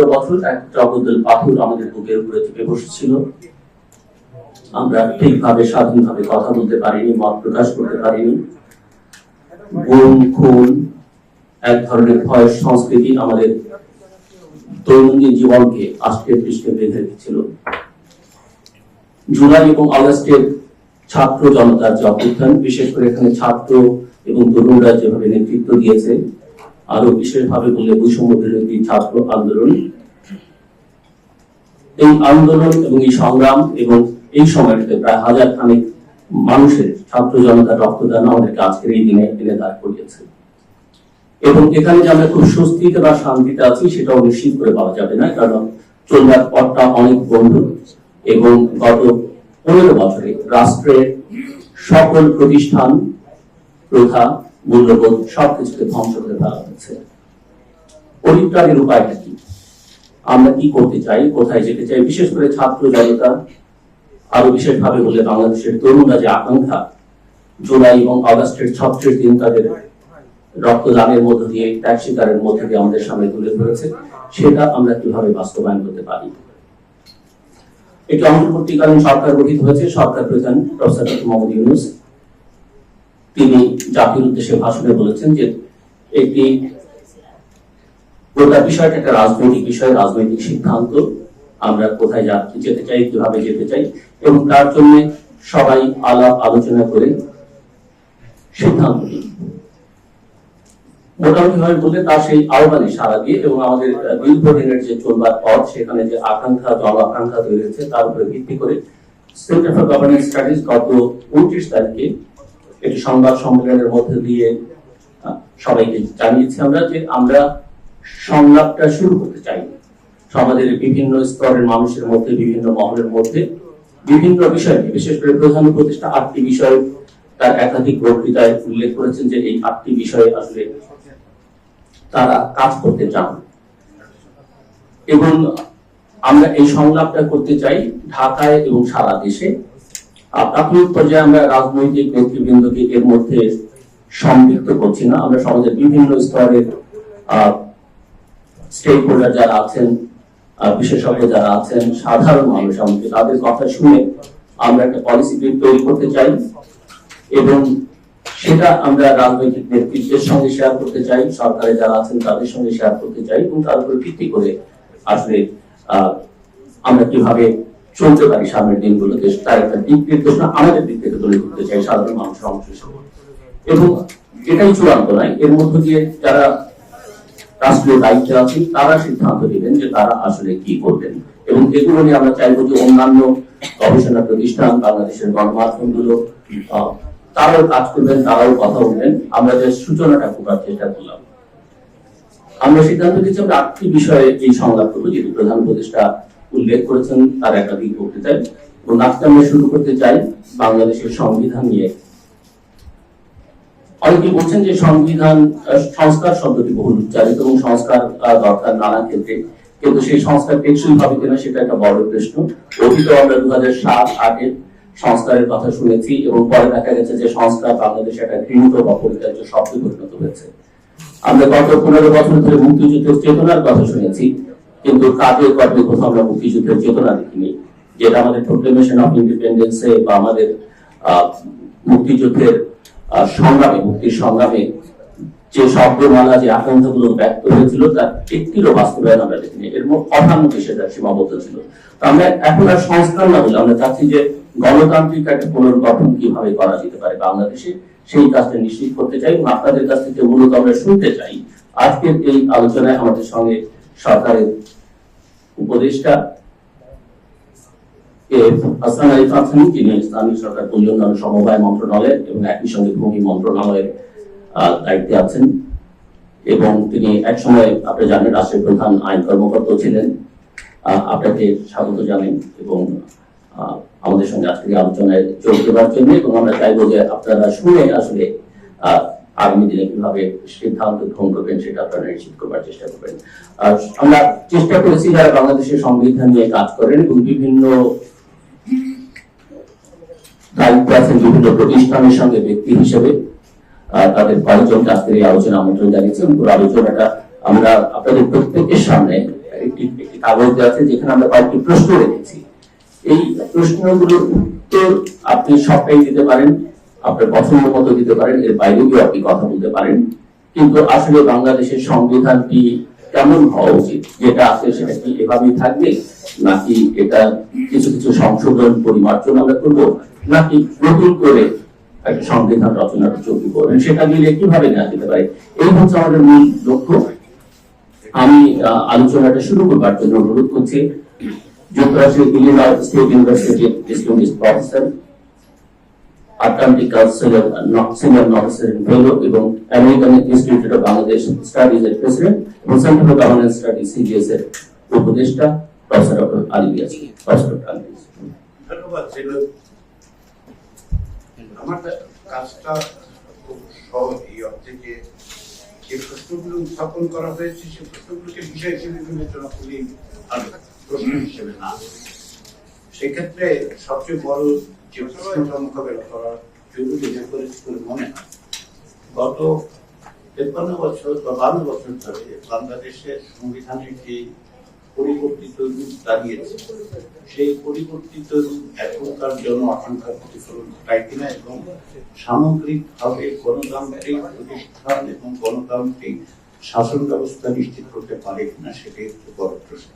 পনেরো বছর এক জগদ্দল পাথর আমাদের বুকের উপরে চেপে বসেছিল। আমরা ঠিকভাবে, স্বাধীনভাবে কথা বলতে পারিনি, মত প্রকাশ করতে পারিনি। গুম খুন, এক ধরনের ভয়ের সংস্কৃতি আমাদের দৈনন্দিন জীবনকে আজকের পৃষ্ঠে বেঁধে দিচ্ছিল। জুলাই এবং আগস্টের ছাত্র জনতার যে অভ্যুত্থান, বিশেষ করে এখানে ছাত্র এবং তরুণরা যেভাবে নেতৃত্ব দিয়েছে আরও বিশেষভাবে বললে বৈষম্য বিরোধী ছাত্র আন্দোলন। এই আন্দোলন এবং এই সংগ্রাম এবং এই সময়টাতে প্রায় হাজার খানেক মানুষের ছাত্র জনতার রক্তদান আমাদেরকে আজকের এই দিনে এনে দাঁড় করিয়েছে। এবং এখানে যে আমরা খুব স্বস্তিতে বা শান্তিতে আছি সেটাও নিশ্চিত করে পাওয়া যাবে না, কারণ চলবার পথটা অনেক বন্ধু এবং গত পনেরো বছরে রাষ্ট্রের সকল প্রতিষ্ঠান, প্রথা মূল্যবোধ সবকিছুকে ধ্বংস করে ফেলা হচ্ছে পরিত্রাণের উপায়টা কি? আমরা কি করতে চাই? কোথায় যেতে চাই? বিশেষ করে ছাত্র জনতা, আরও বিশেষভাবে বলে বাংলাদেশের তরুণরা যে আকাঙ্ক্ষা, জুলাই এবং আগস্টের ছত্রিশ দিন তাদের রক্তদানের মধ্য দিয়ে, ত্যাগ শিকারের মধ্য দিয়ে আমাদের সামনে তুলে ধরেছে, সেটা আমরা কীভাবে বাস্তবায়ন করতে পারি? একটি অন্তর্বর্তীকালীন সরকার গঠিত হয়েছে। সরকার প্রধান প্রফেসর মোহাম্মদ ইউনুস তিনি জাতির উদ্দেশ্যে ভাষণে বলেছেন যে একটি গোটা বিষয়টা একটা রাজনৈতিক বিষয়, রাজনৈতিক সিদ্ধান্ত। আমরা কোথায় যেতে চাই, কীভাবে যেতে চাই, এবং তার জন্য সবাই আলাপ আলোচনা করে সিদ্ধান্ত নিই। তার সেই আহ্বানে সারা দিয়ে এবং আমাদের দীর্ঘদিনের যে চলবার পথ, সেখানে যে আকাঙ্ক্ষা, জল আকাঙ্ক্ষা তৈরি হয়েছে তার উপরে ভিত্তি করে সেন্টার ফর গভর্নেন্স স্টাডিজ গত উনত্রিশ তারিখে একটি সংবাদ সম্মেলনের মধ্যে দিয়ে সবাইকে জানিয়েছি আমরা যে আমরা সংলাপটা শুরু করতে চাই। সমাজের বিভিন্ন স্তরের মানুষের মধ্যে, বিভিন্ন মহলের মধ্যে বিভিন্ন বিষয় বিশেষ করে প্রধান উপদেষ্টা আটটি বিষয় তার একাধিক বক্তৃতায় উল্লেখ করেছেন যে এই আটটি বিষয়ে আসলে তারা কাজ করতে চান। এবং আমরা এই সংলাপটা করতে চাই ঢাকায় এবং সারা দেশে। প্রাথমিক পর্যায়ে আমরা রাজনৈতিক নেতৃবৃন্দকে এর মধ্যে সম্পৃক্ত করছি না, আমরা সমাজের বিভিন্ন স্তরের স্টেক হোল্ডার যারা আছেন বিশেষজ্ঞ যারা আছেন, সাধারণ মানুষ, আমাকে তাদের কথা শুনে আমরা একটা পলিসি তৈরি করতে চাই এবং সেটা আমরা রাজনৈতিক নেতৃত্বের সঙ্গে শেয়ার করতে চাই, সরকারে যারা আছেন তাদের সঙ্গে শেয়ার করতে চাই এবং তার উপর ভিত্তি করে আসলে আমরা কীভাবে চলতে পারি সামনের দিনগুলোতে। তার একটা দিক নির্দেশনা আমাদের দিক থেকে তুলে ধরতে চাই, সাধারণ মানুষের অংশ হিসেবে। এবং এটাই চূড়ান্ত নয়, এর মধ্য দিয়ে যারা রাষ্ট্রীয় দায়িত্বে আছেন তারা সিদ্ধান্ত নেবেন যে তারা আসলে কি করবেন। এবং এগুলো নিয়ে আমরা চাইব যে অন্যান্য গবেষণা প্রতিষ্ঠান, বাংলাদেশের গণমাধ্যমগুলো তারাও কাজ করবেন, তারাও কথা বলবেন। আমরা যে সূচনাটা করার চেষ্টা করলাম, আমরা সিদ্ধান্ত নিয়েছি আমরা আটটি বিষয়ে এই সংলাপ করব যেটি প্রধান উপদেষ্টা উল্লেখ করেছেন তার একাধিক বক্তৃতায়। এবং আজকে আমরা শুরু করতে চাই বাংলাদেশের সংবিধান নিয়ে। অনেকে বলছেন যে সংবিধান সংস্কার শব্দটি বহুল উচ্চারিত এবং সংস্কার দরকার নানা ক্ষেত্রে। কিন্তু সেই সংস্কার টেকসই হবে কিনা সেটা একটা বড় প্রশ্ন। অতীত আমরা দু হাজার সাত আটের সংস্কারের কথা শুনেছি এবং পরে দেখা গেছে যে সংস্কার বাংলাদেশে একটা ঘৃণিত বা পরিচার্য শব্দ পরিণত হয়েছে। আমরা গত পনেরো বছর ধরে মুক্তিযুদ্ধের চেতনার কথা শুনেছি। কিন্তু কাজে কর্মে কোথাও আমরা মুক্তিযুদ্ধের চেতনা দেখিনি, যেটা আমাদের প্রোক্লেমেশন অফ ইন্ডিপেন্ডেন্সে বা আমাদের মুক্তিযুদ্ধের সংগ্রামে, মুক্তির সংগ্রামে যে শব্দমালা, যে আকাঙ্ক্ষাগুলো ব্যক্ত হয়েছিল, তার একটিরও বাস্তবায়ন আমরা দেখিনি। এর মধ্যে সেটা সীমাবদ্ধ ছিল। তো আমরা এখন আর সংস্কার না বলে আমরা চাচ্ছি যে গণতান্ত্রিক একটা পুনর্গঠন কীভাবে করা যেতে পারে বাংলাদেশে, সেই কাজটা নিশ্চিত করতে চাই এবং আপনাদের কাছ থেকে মূলত আমরা শুনতে চাই। আজকের এই আলোচনায় আমাদের সঙ্গে সরকারের উপদেষ্টা হাসান যিনি ইসলামী সরকার সমবায় মন্ত্রণালয়ের এবং একই সঙ্গে ভূমি মন্ত্রণালয়ের দায়িত্বে আছেন। এবং তিনি একসময় আপনি জানেন, রাষ্ট্রের প্রধান আইন কর্মকর্তা ছিলেন। আপনাকে স্বাগত জানাই এবং আমাদের সঙ্গে আজকের এই আলোচনায় যোগ দেওয়ার জন্য এবং আমরা চাইব যে আপনারা শুনে আসলে আগামী দিনে কীভাবে সিদ্ধান্ত গ্রহণ করবেন সেটা আপনারা নিশ্চিত করবার চেষ্টা করবেন। আমরা চেষ্টা করেছি যারা বাংলাদেশের সংবিধান নিয়ে কাজ করেন এবং বিভিন্ন দায়িত্ব আছেন বিভিন্ন প্রতিষ্ঠানের সঙ্গে ব্যক্তি হিসেবে তাদের কয়েকজন আজকের এই আলোচনা আমন্ত্রণ জানিয়েছি এবং আলোচনাটা আমরা আপনাদের প্রত্যেকের সামনে একটি একটি কাগজ আছে যেখানে আমরা কয়েকটি প্রশ্ন রেখেছি। এই প্রশ্নগুলোর উত্তর আপনি সবটাই দিতে পারেন। আপনার পছন্দ মতো দিতে পারেন, এর বাইরে গিয়ে আপনি কথা বলতে পারেন। কিন্তু আসলে বাংলাদেশের সংবিধানটি কেমন হওয়া উচিত? যেটা আছে সেটা কি এভাবেই থাকবে? নাকি এটা কিছু কিছু সংশোধন পরিমার্জন আমরা করব? নাকি নতুন করে একটা সংবিধান রচনার চলতি করবেন সেটা মিলে কীভাবে নেওয়া যেতে পারে? এই হচ্ছে আমাদের মূল লক্ষ্য। আমি আলোচনাটা শুরু করবার জন্য অনুরোধ করছি। যুক্তরাষ্ট্রের ইলিনয় স্টেট ইউনিভার্সিটির ডিস্টিংগুইশড প্রফেসর আটলান্টিক কাউন্সিলের সিনিয়র ফেলো এবং American institute of Bangladesh studies এর প্রেসিডেন্ট এবং centre for governance study CGS এর উপদেষ্টা professor doctor Ali professor Ali ধন্যবাদ আমার কাজটা খুব সহজ এই অর্থে যে প্রশ্নগুলো উত্থাপন করা হয়েছে, সে প্রশ্নগুলোকে বিষয় হিসেবে বিবেচনা প্রশ্ন হিসেবে না। সেক্ষেত্রে সবচেয়ে বড় যে প্রশ্নটা মোকাবেলা করা জরুরি হয়ে মনে হয়, গত তেপ্পান্ন বছর বা বারো বছর ধরে বাংলাদেশের সংবিধানের যে পরিবর্তিত রূপ দাঁড়িয়েছে, সেই পরিবর্তিত রূপ এখনকার জন আকাঙ্ক্ষার প্রতিফলন ঘটায় কিনা এবং সামগ্রিকভাবে গণতান্ত্রিক প্রতিষ্ঠান এবং গণতান্ত্রিক শাসন ব্যবস্থা নিশ্চিত করতে পারে কিনা, সেটাই হচ্ছে বড় প্রশ্ন।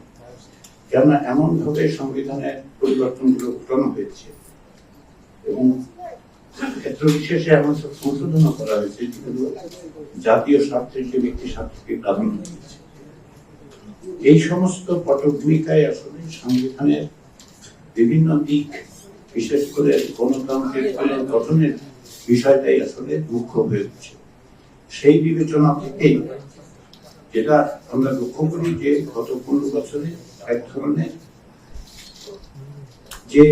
কেননা এমন ভাবে সংবিধানের পরিবর্তনগুলো ঘটানো হয়েছে এবং ক্ষেত্র বিশেষে এমন সব সংশোধন করা হয়েছে যেগুলো জাতীয় স্বার্থের যে ব্যক্তি স্বার্থকে প্রাধান্য দিয়েছে। এই সমস্ত পটভূমিকায় আসলে সংবিধানের বিভিন্ন দিক, বিশেষ করে গণতান্ত্রিক গঠনের বিষয়টাই আসলে মুখ্য হয়ে উঠছে। সেই বিবেচনা থেকেই যেটা আমরা লক্ষ্য করি যে গত পনেরো বছরে যে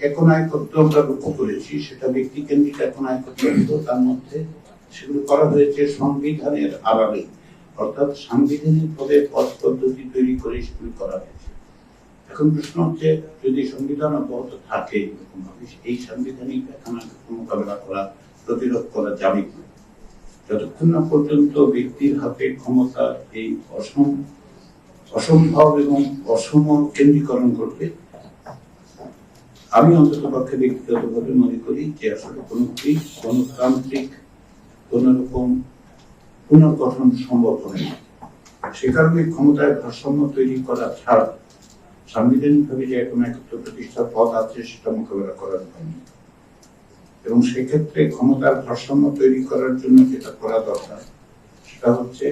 একনায়কত্ব আমরা লক্ষ্য করেছি, সেটা ব্যক্তি কেন্দ্রিক তার মধ্যে সেগুলো করা হয়েছে সংবিধানের আড়ালে। অর্থাৎ সাংবিধানিক ভাবে পথ পদ্ধতি তৈরি করে করা হয়েছে। এখন প্রশ্ন হচ্ছে, যদি সংবিধান অব্যাহত থাকে এই সাংবিধানিক একনায়কত্ব মোকাবেলা করা, প্রতিরোধ করা যাবে যতক্ষণ না পর্যন্ত ব্যক্তির হাতে ক্ষমতা এই অসম অসম্ভব এবং অসম কেন্দ্রীকরণ করবে আমি অন্তত পক্ষে ব্যক্তিগতভাবে মনে করি যে আসলে কোনো গণতান্ত্রিক কোন রকম পুনর্গঠন সম্ভব হবে না। সে কারণে ক্ষমতায় ভারসাম্য তৈরি করা ছাড়া সাংবিধানিক ভাবে যে এখন একত্র প্রতিষ্ঠার পথ আছে সেটা মোকাবেলা করার হয়নি। এবং সেক্ষেত্রে ক্ষমতার ভারসাম্য তৈরি করার জন্য যেটা করা দরকার, সেটা হচ্ছে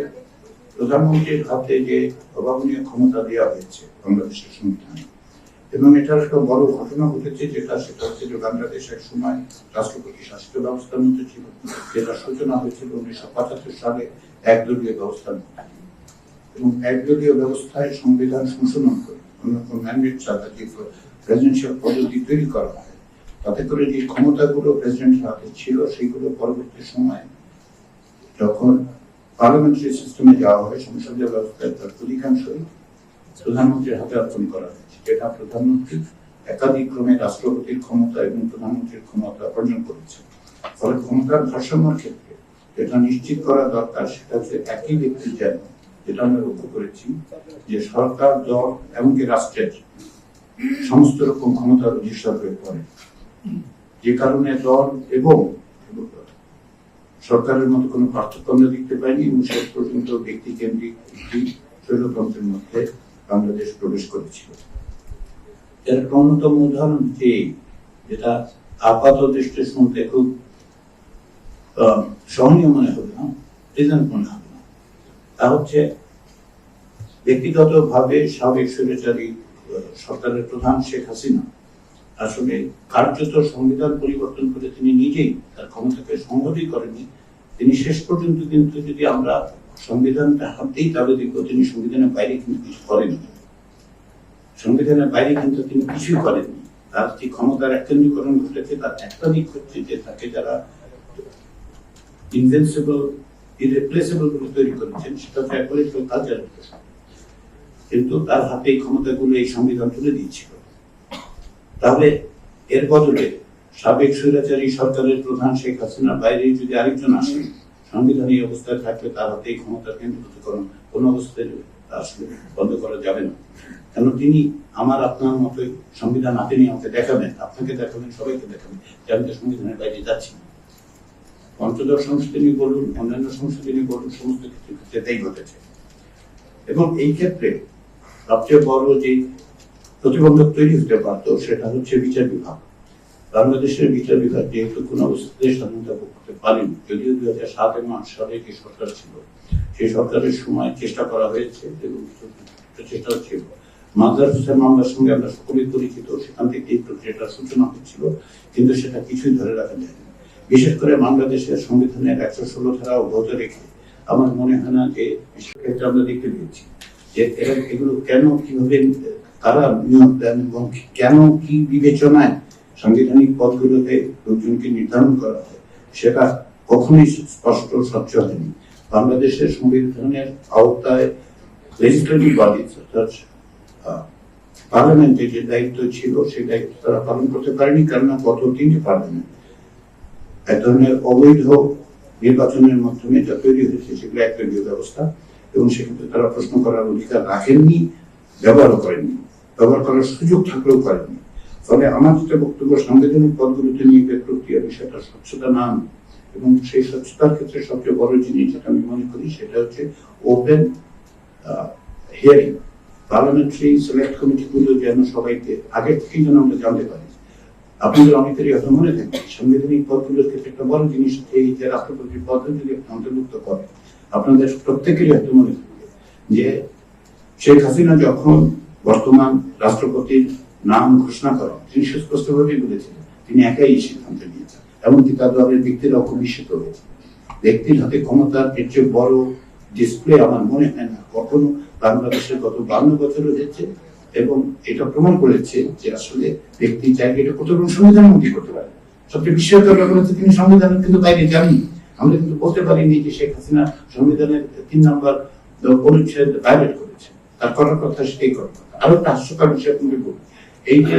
প্রধানমন্ত্রীর হাতে যে অভাবনীয় ক্ষমতা দেওয়া হয়েছে বাংলাদেশের সংবিধানে, এবং এটার একটা বড় ঘটনা ঘটেছে যেটা, সেটা হচ্ছে যে বাংলাদেশ এক সময় রাষ্ট্রপতি শাসিত ব্যবস্থার মধ্যে ছিল, যেটা সূচনা হয়েছিল উনিশশো পঁচাত্তর সালে একদলীয় ব্যবস্থার মধ্যে। এবং একদলীয় ব্যবস্থায় সংবিধান সংশোধন করে অন্যরকম ম্যান্ডেট ছাড়া যে প্রেসিডেন্সিয়াল পদ্ধতি তৈরি করা হয়, তাতে করে যে ক্ষমতাগুলো প্রেসিডেন্টের হাতে ছিল, সেগুলো পরবর্তী সময়ে যখন পার্লামেন্টারি সিস্টেমে যাওয়া হয় সংসদীয় ব্যবস্থায় তার অধিকাংশই প্রধানমন্ত্রীর হাতে অর্পণ করা হয়েছে যেটা প্রধানমন্ত্রী একাধিক ক্রমে রাষ্ট্রপতির ক্ষমতা এবং প্রধানমন্ত্রীর ক্ষমতা অর্জন করেছে ফলে ক্ষমতার ভারসাম্যের ক্ষেত্রে যেটা নিশ্চিত করা দরকার সেটা হচ্ছে একই ব্যক্তির যেন যেটা আমরা লক্ষ্য করেছি যে সরকার দল এমনকি রাষ্ট্রের সমস্ত রকম ক্ষমতার অধিষ্ঠান হয়ে পড়ে যে কারণে দল এবং সরকারের মতো কোনো পার্থক্য আমরা দেখতে পাইনি এবং শেষ পর্যন্ত ব্যক্তি কেন্দ্রিক একটি স্বৈরতন্ত্রের মধ্যে বাংলাদেশ প্রবেশ করেছিল। এর অন্যতম উদাহরণ যে যেটা আপাত দৃষ্টি শুনতে খুব সহনীয় মনে হবে না প্রেজেন্ট মনে হবে না। তা হচ্ছে ব্যক্তিগত ভাবে সাবেক আহ, সরকারের প্রধান শেখ হাসিনা আসলে কার্যত সংবিধান পরিবর্তন করে তিনি নিজেই তার ক্ষমতাকে সংহতই করেনি তিনি শেষ পর্যন্ত কিন্তু যদি আমরা সংবিধানটা হাতেই তাহলে দেখব তিনি সংবিধানের বাইরে কিন্তু কিছু করেননি। সংবিধানের বাইরে কিন্তু তিনি কিছুই করেননি। তার যে ক্ষমতার এককেন্দ্রীকরণ ঘটেছে, তার একটা দিক হচ্ছে যে তাকে যারা ইনভেন্সিবল ইরেপ্লেসেবল বলে তৈরি করেছেন, সেটা তো একবারে। কিন্তু তার হাতে এই ক্ষমতাগুলো এই সংবিধান তুলে দিয়েছিল। তাহলে এর বদলে সাবেক স্বৈরাচারী সরকারের প্রধান শেখ হাসিনার বাইরে যদি আরেকজন আসেন সংবিধান অবস্থায় থাকলে তার হাতে এই ক্ষমতার কেন্দ্রীভূতকরণ কোন অবস্থায় আসলে বন্ধ করা যাবে না। কেন তিনি আমার, আপনার মতোই সংবিধান হাতে নিয়ে আমাকে দেখাবেন, আপনাকে দেখাবেন, সবাইকে দেখাবেন, যে আমি তো সংবিধানের বাইরে যাচ্ছি না। পঞ্চদশ সংশোধনী বলুন, অন্যান্য সংশোধনী বলুন, সমস্ত কিছু ক্ষেত্রে ঘটেছে। এবং এই ক্ষেত্রে সবচেয়ে বড় যে প্রতিবন্ধক তৈরি হতে পারতো, সেটা হচ্ছে বিচার বিভাগ। বাংলাদেশের বিচার বিভাগ যেহেতু কোন অবস্থাতে স্বাধীনতা ভোগ করতে পারেনি, যদিও দুই হাজার সাত এবং আট সালে যে সরকার ছিল। সেই সরকারের সময় চেষ্টা করা হয়েছে এবং চেষ্টা ছিল। মাদ্রাস হোসেন মামলার সঙ্গে আমরা সকলেই পরিচিত, সেখান থেকে এই প্রক্রিয়াটার সূচনা হচ্ছিল, কিন্তু সেটা কিছুই ধরে রাখা যায়নি। বিশেষ করে বাংলাদেশের সংবিধানের একশো ষোলো ধারা অব্যাহত রেখে আমার মনে হয় না যে আমরা দেখতে পেয়েছি যে এগুলো কেন কীভাবে কারা নিয়োগ দেন এবং কেন কি বিবেচনায় সাংবিধানিক পদগুলোতে লোকজনকে নির্ধারণ করা হয়, সেটা কখনোই স্পষ্ট স্বচ্ছ হয়নি। বাংলাদেশের সংবিধানের আওতায় লেজিসলেটিভ বডি অর্থাৎ পার্লামেন্টের যে দায়িত্ব ছিল, সেই দায়িত্ব তারা পালন করতে পারেনি গত তিনটি পার্লামেন্ট এক ধরনের অবৈধ নির্বাচনের মাধ্যমে যা তৈরি হয়েছে, সেগুলো একটা ব্যবস্থা, এবং সেক্ষেত্রে তারা প্রশ্ন করার অধিকার রাখেননি, ব্যবহারও করেননি। ব্যবহার করার সুযোগ থাকলেও করেননি ফলে আমার যেটা বক্তব্য, সাংবিধানিক পদগুলিতে নিয়োগের প্রক্রিয়া, বিষয়টা স্বচ্ছতা না এবং সেই স্বচ্ছতার ক্ষেত্রে সবচেয়ে বড় জিনিস যেটা আমি মনে করি, সেটা হচ্ছে ওপেন হিয়ারিং পার্লামেন্টারি সিলেক্ট কমিটিগুলো যেন সবাইকে, আগে থেকেই যেন আমরা জানতে পারি। আপনাদের অনেকেরই হয়তো মনে থাকে, সাংবিধানিক পদগুলোর ক্ষেত্রে একটা বড় জিনিস এই যে রাষ্ট্রপতির পদ যদি অন্তর্ভুক্ত করে আপনাদের প্রত্যেকেরই হয়তো মনে থাকবে যে শেখ হাসিনা যখন বর্তমান রাষ্ট্রপতির নাম ঘোষণা করেন তিনি সুস্পষ্টভাবে বলেছিলেন, তিনি একাই এই সিদ্ধান্ত নিয়েছেন এমনকি তার দলের ব্যক্তিরাও খুব বিস্মিত হয়েছে ব্যক্তির হাতে ক্ষমতার এর চেয়ে বড় ডিসপ্লে আমার মনে হয় না। কখনো বাংলাদেশের গত বান্ন বছরে হয়েছে এবং এটা প্রমাণ করেছে যে আসলে ব্যক্তি চাইলে এটা কত রকম সংবিধান মুক্তি করতে পারে। সবচেয়ে বিস্ময়কর ব্যাপার হচ্ছে তিনি সংবিধানের কিন্তু বাইরে জানি আমরা কিন্তু বলতে পারিনি যে শেখ হাসিনা সংবিধানের তিন নম্বর অনুচ্ছেদ ভায়োলেট করেছে। তার করার কথা সেটাই কথা আরও একটা হাস্যকর বিষয় বলি এই যে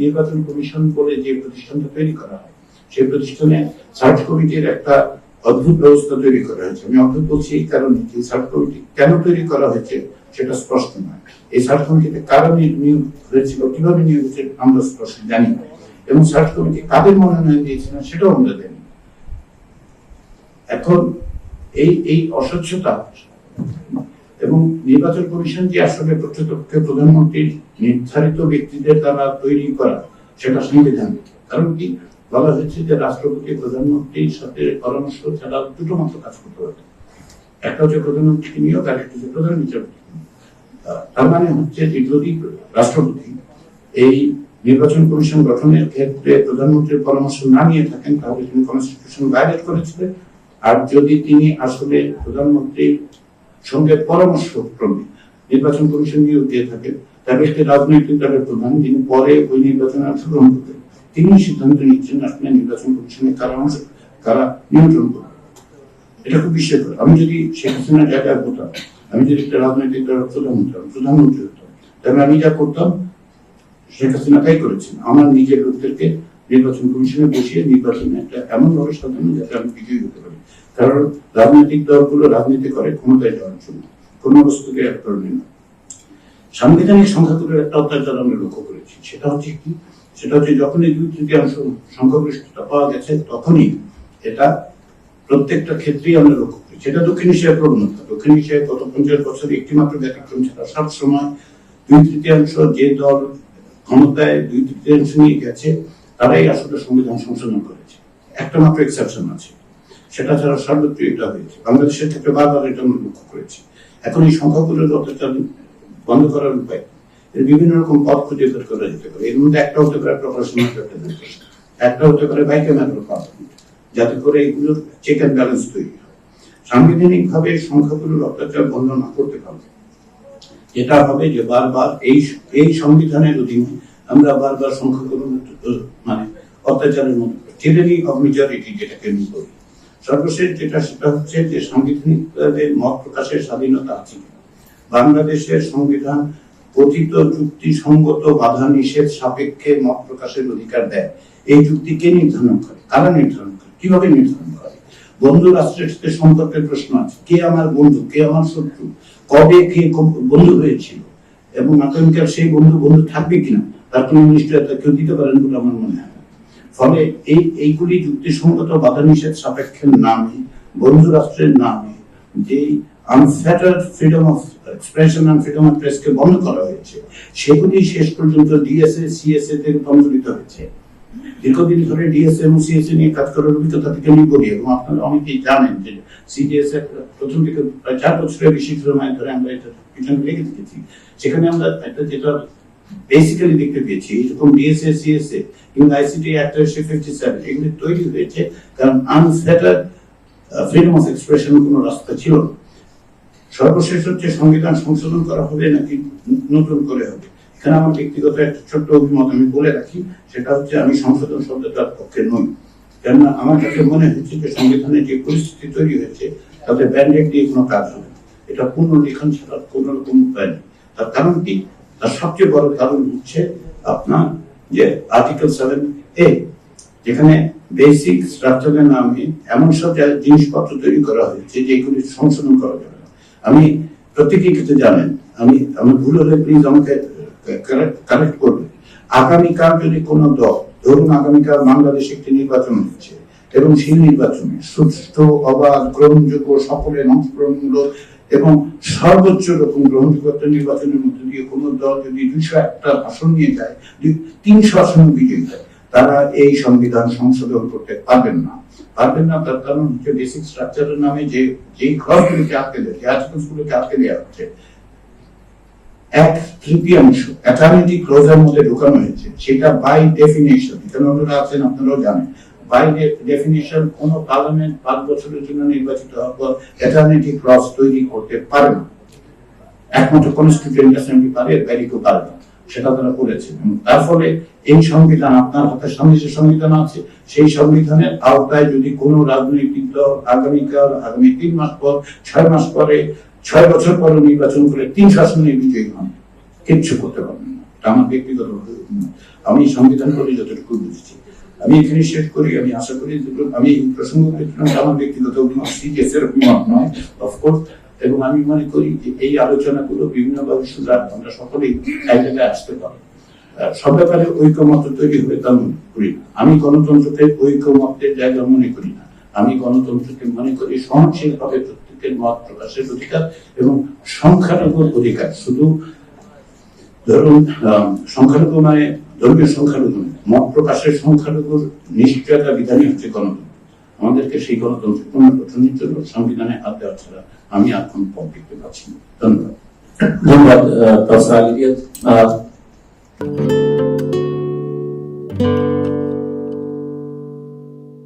নির্বাচন কমিশন বলে যে প্রতিষ্ঠানটা তৈরি করা হয়, সেই প্রতিষ্ঠানে সার্চ কমিটির একটা অদ্ভুত ব্যবস্থা তৈরি করা হয়েছে। আমি অদ্ভুত বলছি এই কারণে যে সার্চ কমিটি কেন তৈরি করা হয়েছে সেটা স্পষ্ট নয়। এই সার্চ কমিটিতে কারা নিয়োগ হয়েছিল কীভাবে নিয়োগ হয়েছে আমরা স্পষ্ট জানি না। এবং সার্চ কমিটি কাদের মনোনয়ন দিয়েছিলেন সেটাও আমরা জানি এখন এই এই অস্বচ্ছতা এবং নির্বাচন কমিশন যে আসলে প্রকৃতপক্ষে প্রধানমন্ত্রীর নির্ধারিত ব্যক্তিদের দ্বারা তৈরি করা, সেটা সংবিধান। কারণ কি? বলা হয়েছে যে রাষ্ট্রপতি, প্রধানমন্ত্রীর সাথে পরামর্শ ছাড়া দুটো মাত্র কাজ করতে পারে একটা হচ্ছে প্রধানমন্ত্রী নিয়োগ, আর একটা হচ্ছে প্রধান বিচারপতি। তার মানে হচ্ছে যে যদি রাষ্ট্রপতি এই নির্বাচন কমিশন গঠনের ক্ষেত্রে প্রধানমন্ত্রীর পরামর্শ না নিয়ে থাকেন, তাহলে তিনি কনস্টিটিউশন ভায়োলেট করেছিলেন। আর যদি তিনি আসলে প্রধানমন্ত্রীর সঙ্গে পরামর্শ ক্রমে নির্বাচন কমিশন নিয়োগ দিয়ে থাকেন তাহলে একটি রাজনৈতিক দলের প্রধান, যিনি পরে ওই নির্বাচনে অংশগ্রহণ করবেন তিনি সিদ্ধান্ত নিচ্ছেন আসলে নির্বাচন কমিশনে কারা অংশ, কারা নিয়ন্ত্রণ করবে এটা খুব বিস্ময়কর। আমি যদি শেখ হাসিনার জায়গায় হতাম আমি যদি একটা রাজনৈতিক দলের প্রধান প্রধানমন্ত্রী হতাম, তাহলে আমি যা করতাম, শেখ হাসিনা তাই করেছেন। আমার নিজের লোকদেরকে নির্বাচন কমিশনে বসিয়ে নির্বাচনে একটা এমন ভাবে সাজানো যাতে আমি বিজয়ী হতে পারি। কারণ রাজনৈতিক দলগুলো রাজনীতি করে, ক্ষমতায় যাওয়ার জন্য। কোনো বস্তুকে এক কারণে না। সাংবিধানিক সংখ্যাগুলোর একটা অত্যাচার আমরা লক্ষ্য করেছি। সেটা হচ্ছে কি? সেটা হচ্ছে যখনই দুই তৃতীয়াংশ সংখ্যাগরিষ্ঠতা পাওয়া গেছে, তখনই এটা প্রত্যেকটা ক্ষেত্রেই আমরা লক্ষ্য করি। সেটা দক্ষিণ এশিয়ার প্রবণতা। দক্ষিণ এশিয়ায় গত পঞ্চাশ বছরে একটি মাত্র ব্যতিক্রম ছাড়া সব সময় দুই তৃতীয়াংশ যে দল ক্ষমতায় দুই তৃতীয়াংশ নিয়ে গেছে, তারাই আসলে সংবিধান সংশোধন করেছে। একটা মাত্র এক্সেপশন আছে। সেটা ছাড়া সর্বত্র এটা হয়েছে। বাংলাদেশের ক্ষেত্রে বারবার এটা আমরা লক্ষ্য করেছি। এখন এই সংখ্যাগুলোর অত্যাচার বন্ধ করার উপায় এর বিভিন্ন রকম পথ খুঁজে বের করা যেতে পারে। এর মধ্যে একটা হতে পারে প্রপারেশনাল একটা হতে পারে। বাইক্যামেরাল পার্লামেন্ট যাতে করে এগুলোর চেক অ্যান্ড ব্যালেন্স তৈরি হয়। সাংবিধানিক ভাবে সংখ্যাগুলোর অত্যাচার বন্ধ না করতে পারবে যেটা হবে যে বারবার এই এই সংবিধানের অধীনে আমরা বারবার সংখ্যাগুলোর মানে অত্যাচারের মধ্যে টিরানি অফ মেজরিটি যেটাকে আমি বলি। সর্বশেষ সেটা হচ্ছে যে সাংবিধানিক মত প্রকাশের স্বাধীনতা আছে বাংলাদেশের সংবিধান কথিত যুক্তিসঙ্গত বাধা নিষেধ সাপেক্ষে মত প্রকাশের অধিকার দেয়। এই যুক্তি কে নির্ধারণ করে? কারা নির্ধারণ করে? কীভাবে নির্ধারণ করে বন্ধু রাষ্ট্রের সাথে সম্পর্কের প্রশ্ন আছে। কে আমার বন্ধু? কে আমার শত্রু? কবে কে বন্ধু হয়েছিল? এবং আগামীকাল সেই বন্ধু বন্ধু থাকবে কিনা? তার কোনো নিশ্চয়তা কেউ দিতে পারেন বলে আমার মনে হয়। ফলে এই, এইগুলি যুক্তিসঙ্গত বাধা নিষেধ সাপেক্ষের নামে বন্ধু রাষ্ট্রের নামে যে freedom of expression and freedom of প্রেসকে বন্ধ করা হয়েছে, সেগুলি শেষ পর্যন্ত ডিএসএ সিএসএ হয়েছে। দীর্ঘদিন ধরে ডিএসএ এবং সিএসএ নিয়ে কাজ করার অভিজ্ঞতা থেকে বলি, এবং আপনারা অনেকেই জানেন যে সিডিএসএ প্রথম থেকে প্রায় চার বছরের বেশি সময় ধরে আমরা এটা পিছনে লেগে থেকেছি। সেখানে আমরা একটা যেটা বেসিক্যালি দেখতে পেয়েছি এরকম ডিএসএ সিএসএ কিংবা আইসিটি অ্যাক্ট ফিফটি সেভেন এগুলি তৈরি হয়েছে কারণ আনফেটার ফ্রিডম অফ এক্সপ্রেশন কোনো রাস্তা ছিল সর্বশেষ হচ্ছে সংবিধান সংশোধন করা হবে নাকি নতুন করে হবে? এখানে আমার ব্যক্তিগত একটা ছোট্ট অভিমত আমি বলে রাখি, সেটা হচ্ছে আমি সংশোধন শব্দটার পক্ষে নই। কেননা আমার কাছে মনে হচ্ছে যে সংবিধানে যে পরিস্থিতি তৈরি হয়েছে, তাতে ব্যান্ডেড দিয়ে কোনো কাজ হবে। এটা পুনর্লিখন ছাড়া কোনো রকম উপায় নেই। তার কারণ কি? তার সবচেয়ে বড় কারণ হচ্ছে আপনার যে আর্টিকেল সেভেন এ যেখানে বেসিক স্ট্রাকচারের নামে এমন সব জিনিসপত্র তৈরি করা হয়েছে যেগুলি সংশোধন করা যাবে না। আমি প্রত্যেকেই কিছু জানেন, আমি আমি ভুল হলে প্লিজ আমাকে কারেক্ট করবেন। আগামীকাল যদি কোনো দল, ধরুন আগামীকাল বাংলাদেশে একটি নির্বাচন হচ্ছে এবং সেই নির্বাচনে সুষ্ঠু অবাধ গ্রহণযোগ্য সকলের অংশগ্রহণমূলক এবং সর্বোচ্চ রকম গ্রহণযোগ্য নির্বাচনের মধ্যে দিয়ে কোনো দল যদি দুইশো একটা আসন নিয়ে যায় তিনশো আসন বিজয়ী হয়, তারা এই সংবিধান সংশোধন করতে পারবেন না। পারবেন না তার কারণ হচ্ছে বেসিক স্ট্রাকচারের নামে যে, যেই ক্লসগুলিকে আটকে দেয়, যে আর্টিকেলসগুলোকে আটকে দেওয়া হচ্ছে, এক তৃতীয়াংশ অ্যাটার্নিটি ক্লোজের মধ্যে ঢোকানো হয়েছে, সেটা বাই ডেফিনেশন এখানে আছেন আপনারাও জানেন। বাই ডেফিনেশন কোন পার্লামেন্ট পাঁচ বছরের জন্য নির্বাচিত অ্যাটার্নিটি তৈরি করতে পারে না। একমাত্র কনস্টিটিউয়েন্ট অ্যাসেম্বলি পারে পারে না। সেটা তারা করেছেন। এবং তার ফলে এই সংবিধান, আপনার সামনে যে সংবিধান আছে, সেই সংবিধানের আওতায় যদি কোনো রাজনৈতিক দল আগামীকাল, আগামী তিন মাস পর, ছয় মাস পরে, ছয় বছর পরে নির্বাচন করে তিন শাসনে বিজয়ী হন, কিচ্ছু করতে পারবেন না। আমার ব্যক্তিগত আমি সংবিধান করে যতটুকু বুঝেছি। আমি এখানে শেষ করি, আমি আশা করি আমি প্রসঙ্গ উত্থাপন আমার ব্যক্তিগত অভিমত সিরিয়াস এর অভিমত নয় অফকোর্স এবং আমি মনে করি যে এই আলোচনাগুলো বিভিন্নভাবে সুযোগ আমরা সকলেই এক জায়গায় আসতে পারি। সব ব্যাপারে ঐক্যমত তৈরি হবে তা মনে করি আমি গণতন্ত্রকে ঐক্যমতের জায়গা মনে করি না। আমি গণতন্ত্রকে মনে করি সহনশীল ভাবে প্রত্যেকের মত প্রকাশের অধিকার এবং সংখ্যালঘুর অধিকার। শুধু ধরুন সংখ্যালঘু মানে ধর্মীয় সংখ্যালঘু, মত প্রকাশের সংখ্যালঘুর নিষ্ক্রিয়তা বিধানই হচ্ছে গণতন্ত্র। আমাদেরকে সেই গণতন্ত্রের পুনর্গঠনের জন্য সংবিধানে হাত দেওয়া ছাড়া আমি আর কোন পথ দেখতে পাচ্ছি না। ধন্যবাদ। ধন্যবাদ প্রফেসর আলিয়া